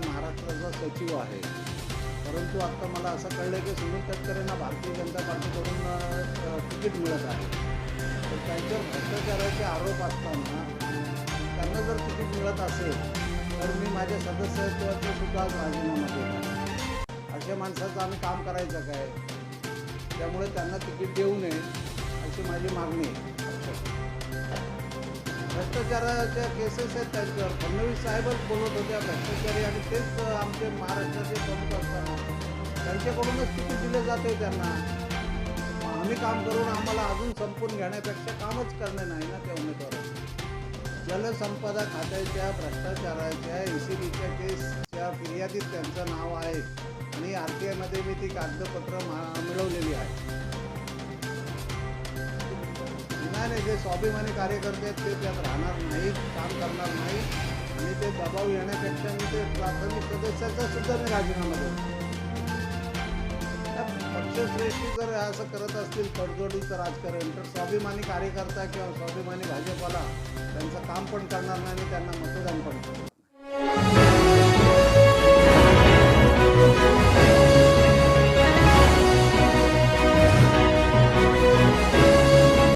आपल्या महाराष्ट्राचा सचिव आहे. परंतु आता मला असं कळलं की सुनील तटकरेंना भारतीय जनता पार्टीकडून तिकीट मिळत आहे. तर त्यांच्यावर भ्रष्टाचाराचे आरोप असताना त्यांना जर तिकीट मिळत असेल तर मी माझ्या सदस्यत्वाचा सुद्धा राजीनामा देणार अशा माणसाचं आम्ही काम करायचं काय? त्यामुळे त्यांना तिकीट देऊ नये अशी माझी मागणी आहे. भ्रष्टाचाराच्या केसेस आहेत त्याच्यावर. फडणवीस साहेबच बोलत होत्या भ्रष्टाचारी आणि तेच आमचे महाराष्ट्राचे प्रमुख असताना त्यांच्याकडूनच किती दिले जाते त्यांना. आम्ही काम करून आम्हाला अजून संपून घेण्यापेक्षा कामच करणे नाही ना त्या उमेदवाराचं. जलसंपदा खात्याच्या भ्रष्टाचाराच्या ए सी बीच्या केसच्या फिर्यादीत त्यांचं नाव आहे आणि आर टी आयमध्ये मी ती कागदपत्र मा- मिळवलेली आहे नाही जे स्वाभिमानी कार्यकर्ते आहेत ते त्यात राहणार नाही काम करणार नाही आणि ते दबाव येण्यापेक्षा मी ते प्राथमिक सदस्याचा सुद्धा मी राजीनामा देतो. त्या पक्षश्रेष्ठी जर असं करत असतील तडजोडीचं राजकारण तर स्वाभिमानी कार्यकर्ता किंवा स्वाभिमानी भाजपाला त्यांचं काम पण करणार नाही आणि त्यांना मतदान पण करणार.